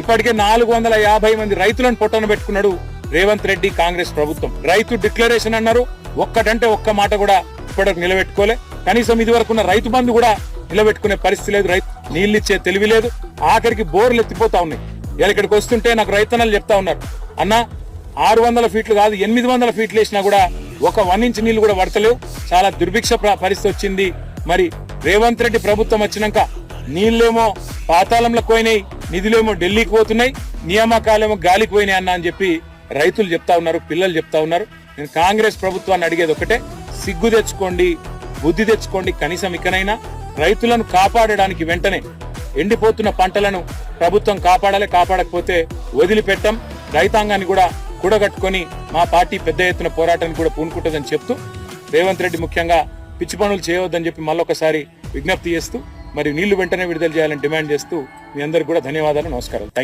ఇప్పటికే నాలుగు వందల యాభై మంది రైతులను పొట్టన పెట్టుకున్నాడు రేవంత్ రెడ్డి కాంగ్రెస్ ప్రభుత్వం. రైతు డిక్లరేషన్ అన్నారు. ఒక్కటంటే ఒక్క మాట కూడా ఇప్పటికి నిలబెట్టుకోలే. కనీసం ఇది వరకున్న రైతు బంధు కూడా నిలబెట్టుకునే పరిస్థితి లేదు. రైతు నీళ్ళిచ్చే తెలివి లేదు. ఆఖరికి బోర్లు ఎత్తిపోతా ఉన్నాయి. ఇలా ఇక్కడికి వస్తుంటే నాకు రైతన్నలు చెప్తా ఉన్నారు. అన్న ఆరు వందల ఫీట్లు కాదు ఎనిమిది వందల ఫీట్లు వేసినా కూడా ఒక వన్ ఇంచ్ నీళ్ళు కూడా పడతలేవు. చాలా దుర్భిక్ష పరిస్థితి వచ్చింది. మరి రేవంత్ రెడ్డి ప్రభుత్వం వచ్చినాక నీళ్ళేమో పాతాళంలో పోయినాయి నిధులేమో ఢిల్లీకి పోతున్నాయి నియామకాలేమో గాలికి పోయినాయి అన్న అని చెప్పి రైతులు చెప్తా ఉన్నారు పిల్లలు చెప్తా ఉన్నారు. నేను కాంగ్రెస్ ప్రభుత్వాన్ని అడిగేది ఒకటే సిగ్గు తెచ్చుకోండి బుద్ధి తెచ్చుకోండి కనీసం ఇకనైనా. రైతులను కాపాడడానికి వెంటనే ఎండిపోతున్న పంటలను ప్రభుత్వం కాపాడాలి కాపాడకపోతే వదిలిపెట్టం. రైతాంగాన్ని కూడా కూడగట్టుకొని మా పార్టీ పెద్ద ఎత్తున పోరాటాన్ని కూడా పూనుకుంటుందని చెప్తూ రేవంత్ రెడ్డి ముఖ్యంగా పిచ్చి పనులు చేయవద్దని చెప్పి మళ్ళొకసారి విజ్ఞప్తి చేస్తూ మరి నీళ్ళు వెంటనే విడుదల చేయాలని డిమాండ్ చేస్తూ మీ అందరికి కూడా ధన్యవాదాలు నమస్కారాలు. థ్యాంక్